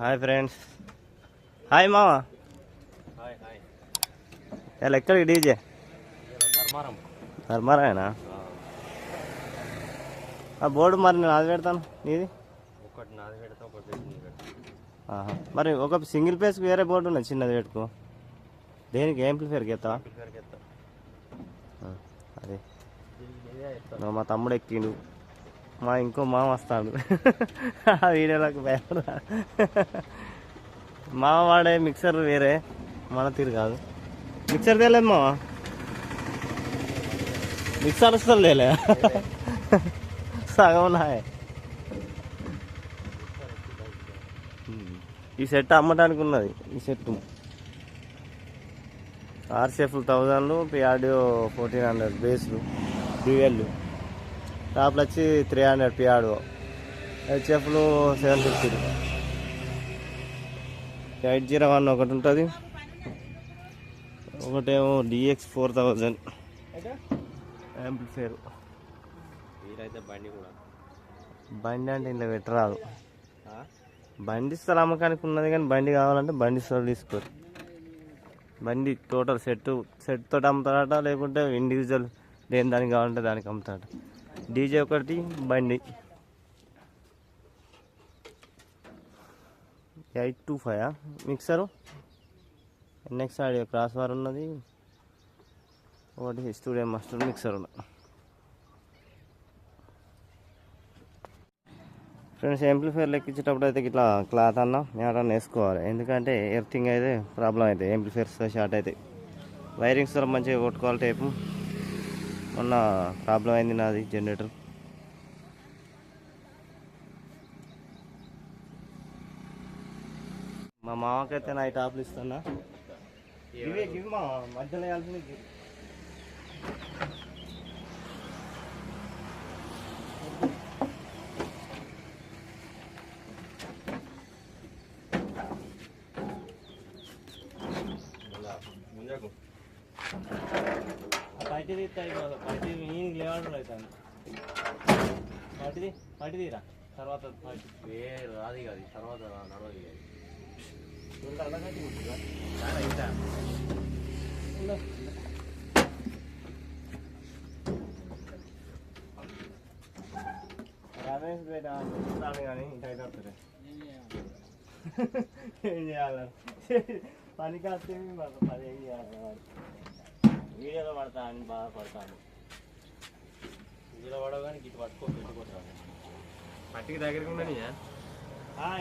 Hi friends hi hi ఇలా ఎక్కడికి DJ? Dharmaram. ధర్మారాయనా? ఆ. బోర్డు మరి నేను అది పెడతాను. నీది? ఒకటి నాది పెడతా ఒకటి నీది. మరి ఒక సింగిల్ పేస్కి వేరే బోర్డు ఉన్నది చిన్నది పెట్టుకో. దేనికి? యాంప్లిఫైర్కి ఎత్తావా? అదే. మా తమ్ముడు ఎక్కిండు. మా ఇంకో మామ వస్తాడు. ఆ వీడియోలోకి భయపడా మామ వాడే మిక్సర్ వేరే మన తీరు కాదు. మిక్సర్ తేలేదు మామ. మిక్సర్ అసలు తేలే. సగం నాయే. ఈ సెట్ అమ్మడానికి ఉన్నది ఈ సెట్ ఆర్సిఎఫ్ థౌజండ్లు పిఆర్డిఓ ఫోర్టీన్ హండ్రెడ్ బేస్లు డిఎల్లు టాప్లు వచ్చి three hundred PRDO హెచ్ఎఫ్లు seven fifty. Eight zero one ఒకటి ఉంటుంది. ఒకటేమో డిఎక్స్ ఫోర్ థౌజండ్. యాంప్లిఫైర్ బండి కూడా. బండి అంటే ఇంట్లో పెట్టరాదు. బండి స్థలం అమ్మకానికి ఉన్నది కానీ బండి కావాలంటే బండి స్థలం తీసుకోరు. బండి టోటల్ సెట్ సెట్ తోటి అమ్ముతాడట లేకుంటే ఇండివిజువల్ దేని దానికి కావాలంటే దానికి అమ్ముతాడు డీజే ఒకటి బండి. Eight two five mixer? Next audio crossover ఉన్నది. ఒకటి స్టూడియో మాస్టర్ మిక్సర్ ఉన్నది. ఫ్రెండ్స్ ఎంప్లిఫైర్ లెక్కించేటప్పుడు అయితే ఇట్లా క్లాత్ అన్న మ్యాట్ వేసుకోవాలి. ఎందుకంటే ఎర్థింగ్ అయితే ప్రాబ్లం అవుతాయి ఎంప్లిఫైర్స్తో షార్ట్ అవుతాయి వైరింగ్స్ కూడా మంచిగా కొట్టుకోవాలి టైపు. మొన్న ప్రాబ్లం అయింది నాది జనరేటర్ మా మామకైతే నా ఈ టాప్లు ఇస్తున్నా. ఇవే ఇవి మా మధ్యలో కలిసి ఆ పైటి తీస్తాయి పైటి ఈయనకి లేవడం అవుతుంది పైటిది పైటి తీరా. తర్వాత పైటి ఏ రాది కాదు తర్వాత నడవది కాదు? రమేష్ బేట చూస్తాను కానీ ఇంత అయితే వస్తుంది ఏం చేయాలి? పనికి వస్తే పని ఏం చేయాలి. వీడియోలో పడతా అని బాధపడతాను ఇందులో పడగానే గిట్టు పట్టుకో పెట్టుకోతాను పట్టికి. దగ్గరికి ఉండని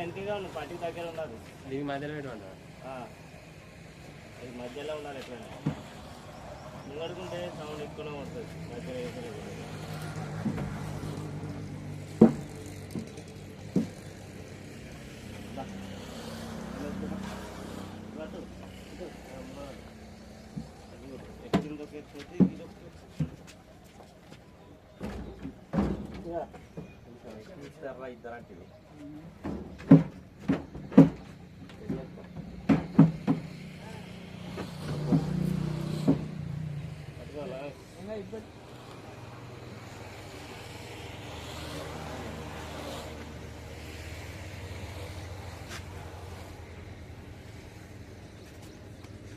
ఎంతగా ఉంది పట్టికి దగ్గర ఉండదు ఇవి మధ్యలో పెట్టమంటా ఆ. ఇది మధ్యలో ఉండాలి ఎప్పుడైనా. ముంగడుకుంటే సౌండ్ ఎక్కువనే వస్తుంది మధ్యలో ಇದ್ದಾರ ಇದ್ದಾರ ಅಂತೀವಿ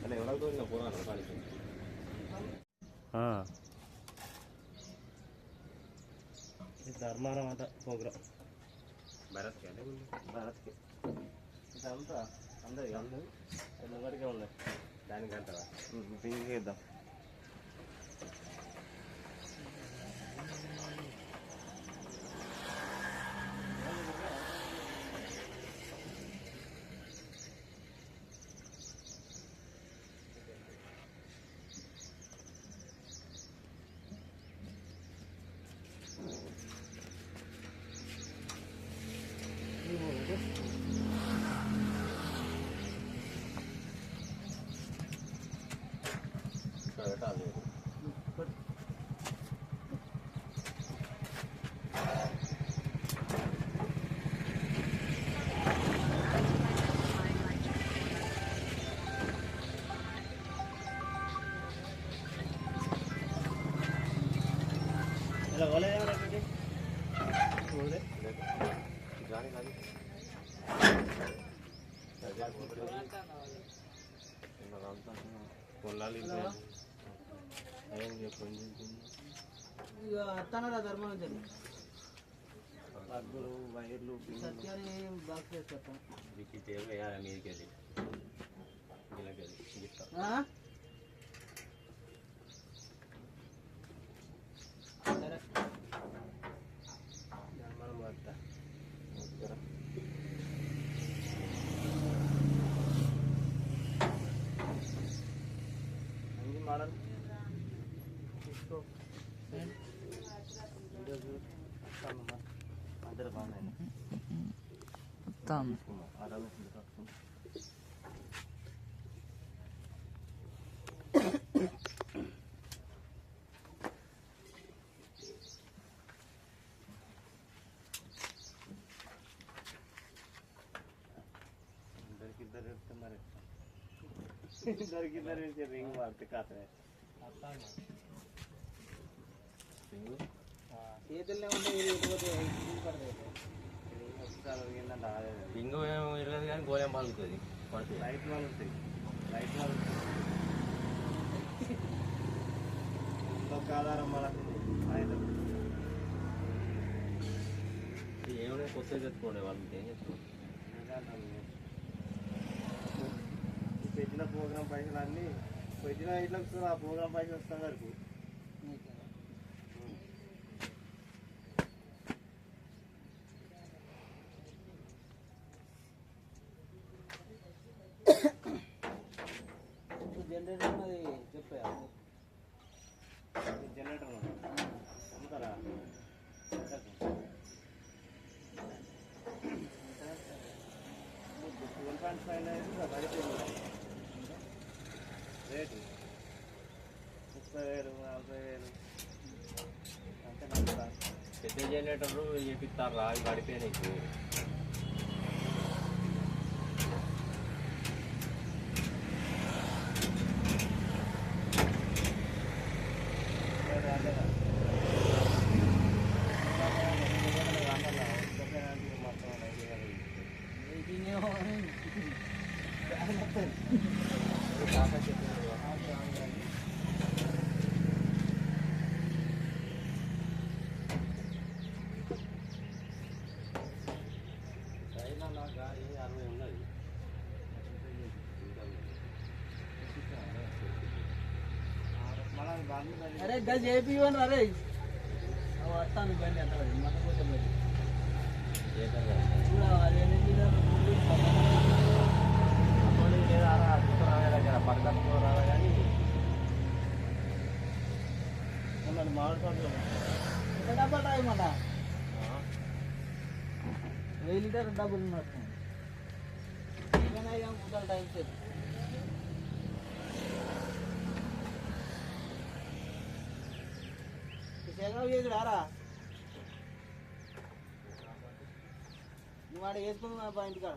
ಅಲ್ಲ ಎವಡಾಗ ತೋರಿಸ ಪೂರ ಕಾಣಿಸ್ತೀನಿ ధర్మారం అంట ప్రోగ్రామ్ భరత్కి భారత్కి. ఇదంతా అందరి అందరు ఎన్నోటికే ఉన్నాయి దానికంటారా పింక్ ఇద్దాం. అత్తనరా ధర్మం నుంచి పగ్గులు వైర్లు సత్యాన్ని బాక్స్ వేసుకొస్తాం మీకు తేవ వేయాలి మీదకి వెళ్ళి వీళ్ళకి Tamam. रिंग मारते काट रहे आता है रिंग हाँ, ये दिल ने उन्हें ये कर देते ఇంకో ఏమో ఇరగదు కానీ గోళం పలుకుతుంది. పడుతుంది. లైట్ లైట్ ఒక ఆధారం మనకు ఏమైనా కొత్తగా తెచ్చుకోండి వాళ్ళకి ఏం చెప్తారు పెట్టిన ప్రోగ్రామ్ పైసలు అన్నీ పెట్టిన ఇట్లా ఆ ప్రోగ్రామ్ పైసలు వస్తాం వరకు జనరేటర్ ఉన్నది చెప్పా జనరేటర్ అమ్ముతారా ట్వెల్వ్ పాయింట్ ఫైవ్ రేటు ముప్పై వేలు నలభై వేలు అంటే పెద్ద జనరేటర్లు చేపిస్తారు అవి పడిపోయినాయి ఇప్పుడు. చైనా నా గాడి అరవై ఉన్నది అరే గది చేపివ్వండి అరే వస్తాను బండి అంత మన కోసం బండి. చూడ డబ్బా టైం అన్న వెయ్యి లీటర్ డబ్బులు ఉన్నట్టు. టైం ఇక సేపు జగన్ చేసుడారా నువ్వు వాడు వేసుకుని మా ఇంటికాడ.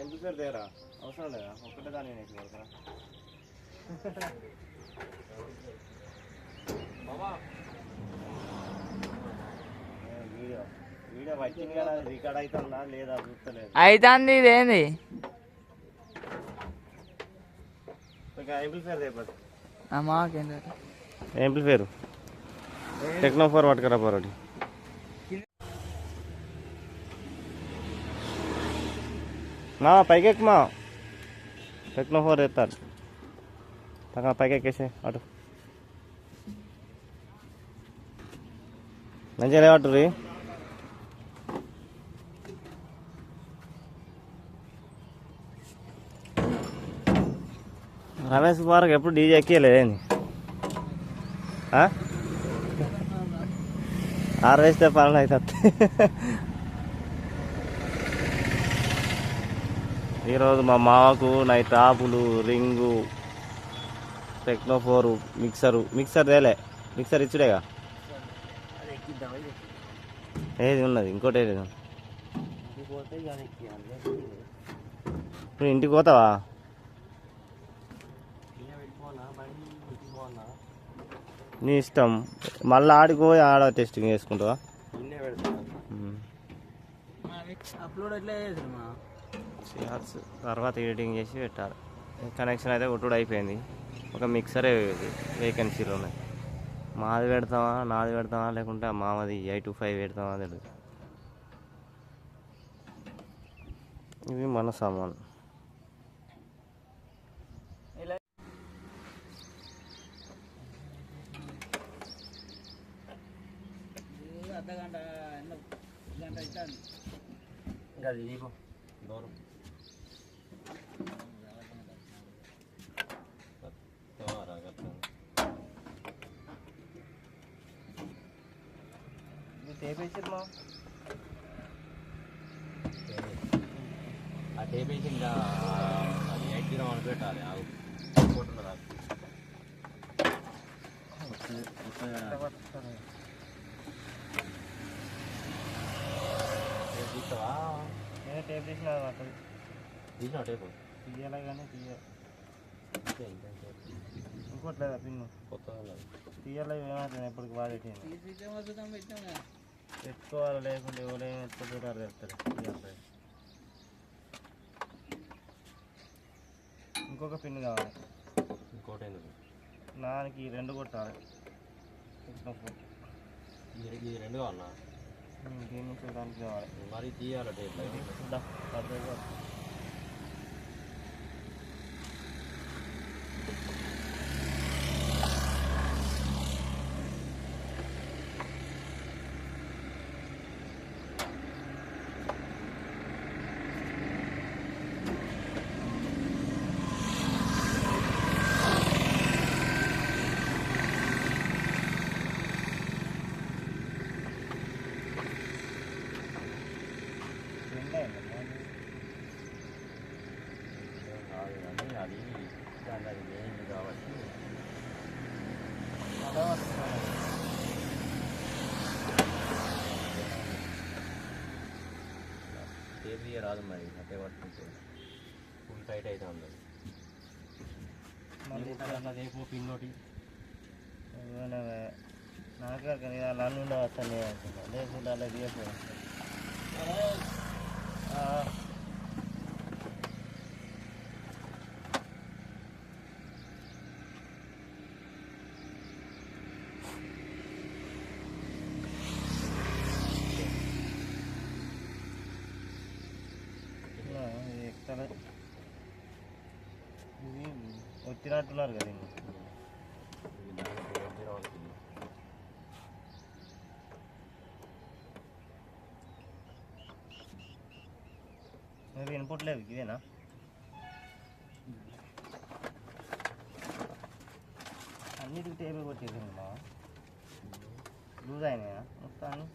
ఎంత పేరు తేరా? అవసరం లేదా? ఒక్కటే దాన్ని నేను కొడతా వీడియో. వీడియో వచ్చింది కదా రికార్డ్ అవుతుందా లేదా చూస్తలేదు. అయితాంది ఇదేంది? యాంప్లిఫైర్ మాకేంటి యాంప్లిఫైర్ టెక్నో ఫోర్ పట్టుకురా పోరాటి నా పైకి ఎక్కుమా టెక్నో ఫోర్ ఎత్తారు తగ్గ పైకి ఎక్కేసే అటు. మంచిగా లేవట్టు రీ. రమేష్ కుమార్కి ఎప్పుడు డీజే ఎక్కియలేదేంది ఆర్వేస్తే పనులు అవుతుంది ఈరోజు మా మామకు నై టాపులు ring techno four mixer. Mixer తేలే. మిక్సర్ ఇచ్చుడేగా? ఏది ఉన్నది? ఇంకోటి ఏది నువ్వు ఇంటికి పోతావా? నీ ఇష్టం. మళ్ళీ ఆడికి పోయి ఆడ టెస్టింగ్ చేసుకుంటావా? తర్వాత ఎడిటింగ్ చేసి పెట్టాలి. కనెక్షన్ అయితే కొట్టుడు అయిపోయింది. ఒక మిక్సరే వేకెన్సీలు ఉన్నాయి మాది పెడతామా నాది పెడతామా లేకుంటే మామది ఎయిట్ టు ఫైవ్ పెడతామా తెలియదు ఇవి మన సామాన్ ఇంకా అది నీకు దూరం తోరా గట్ల. టేప్ వేసారు మా ఆ టేప్ వేసి ఇంకా అది ఎయిట్ జీరో వన్ పెట్టాలి ఆగు కొట్టున్నది నేను టేప్ తీసిన పడుతుంది తీసినా టేపు తీయాలి కానీ తీయ ఇంకే ఇంకే టేప్. ఇంకోట్లేదా పిన్ను? తీయాలి ఏమవుతుంది ఎప్పటికి వాడేటి పెట్టుకోవాలి లేకుంటే ఎవరేమి ఎత్తుకుంటారు చెప్తారు. తీయాలి. ఇంకొక పిన్ కావాలి. ఇంకోటి నానికి రెండు కొట్టాలి. ఈ రెండు కావాలన్నా ఉమ్, దీన్ని చూడడానికి కావాలి మరి తీయాలి టేప్ చూద్దాం పద్ధతి కాదు. రెండే ఉన్నాయి. కాదు కానీ అది దాని అది మెయిన్ కాబట్టి తీయ రాదు మరి అట్టే పట్టుకుంటే ఫుల్ టైట్ అయితే అన్న రేపు పిన్నోటి నాకే కానీ అలా నుండి వస్తాను అనుకున్నా లేకుంటే అలా ఇది వచ్చినట్టున్నారు కదా ఇంకా. ఇది ఇన్పుట్ లేదు ఇదేనా? అన్నిటికి టేబుల్ కొట్టేసింది మా. లూజ్ అయినాయా? మొత్తాన్ని?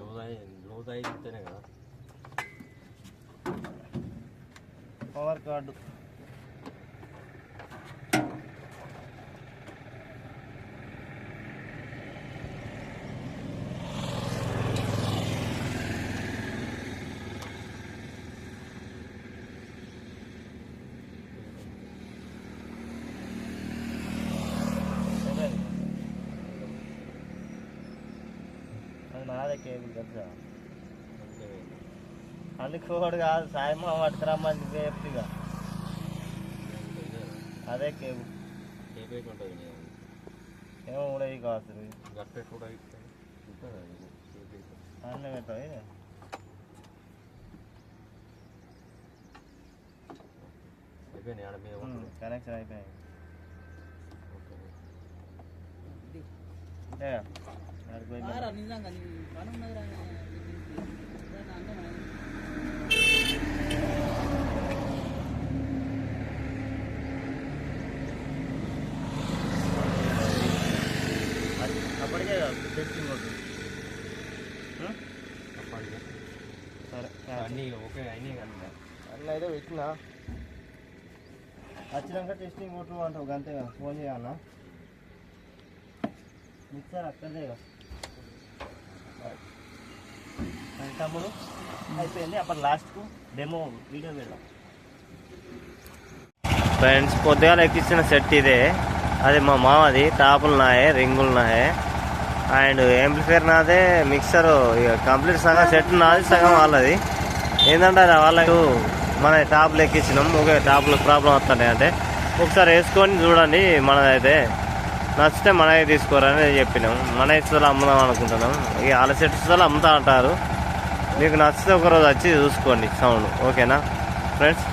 లూజ్ అయి లూజ్ అయితేనే కదా. పవర్ కార్డు అది నాదే కేబుల్ తెలుసా అంతే అందుకోడు కాదు సాయం పట్టుకురమ్మని నువ్వే చెప్తిగా ఇదే. అదే కేబుల్ టేప్ వేసి ఉంటుంది నీ అది. ఏమో కూడా ఇవి కావచ్చు గట్టు కూడా ఇస్తే ఉంటుంది అది. టేప్ వేసి. అన్నీ పెట్టావు ఇది అయిపోయినాయి ఆడ మీద కొట్టుడు. కనెక్షన్ అయిపోయింది ఓకే. అంతే ఆడికి పోయి రారా నిజంగా నీ పని ఉన్నదిరా అన్నీ ఓకే అయినాయి కానీ అయితే పెట్టినా? వచ్చినాక టెస్టింగ్ కొట్టు అంటావు అంతే ఫోన్ చేయాలన్నా మిక్సర్ అక్కడే తమ్ముడు అయిపోయింది అప్పుడు లాస్ట్కు డెమో వీడియో పెడదాం. ఫ్రెండ్స్ పొద్దుగాల ఎక్కించిన సెట్ ఇదే. అది మా మామది టాపులు నాయే రింగులు నాయే. అండ్ యాంప్లిఫైర్ నాదే మిక్సర్ ఇక కంప్లీట్ సగం సెట్ నాది సగం వాళ్ళది. ఏంటంటే వాళ్ళకు మన టాప్లు ఎక్కించినాం. ఓకే టాప్లో ప్రాబ్లం వస్తున్నాయి అంటే ఒకసారి వేసుకొని చూడండి మనదైతే. నచ్చితే మనకి తీసుకోరని చెప్పినాం. మన ఇస్తలు అమ్ముదాం అనుకుంటున్నాం. ఇక వాళ్ళ సెట్ అమ్ముతా అంటారు. మీకు నచ్చితే ఒకరోజు వచ్చి చూసుకోండి సౌండ్. ఓకేనా? ఫ్రెండ్స్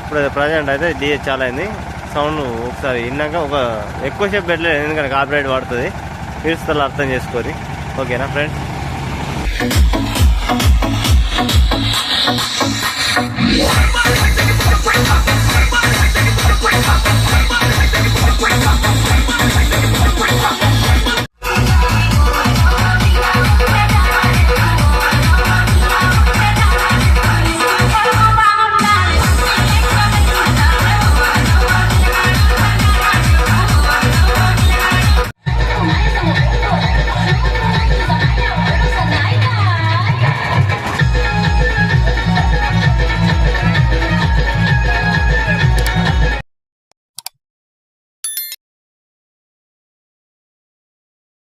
ఇప్పుడు ప్రజెంట్ అయితే డిహెచ్ అయింది. సౌండ్ ఒకసారి విన్నాక ఒక ఎక్కువసేపు పెట్టలేదు. ఎందుకంటే కాపీరైట్ పడుతుంది మీరు అర్థం చేసుకోరి ఓకేనా ఫ్రెండ్స్? Break up.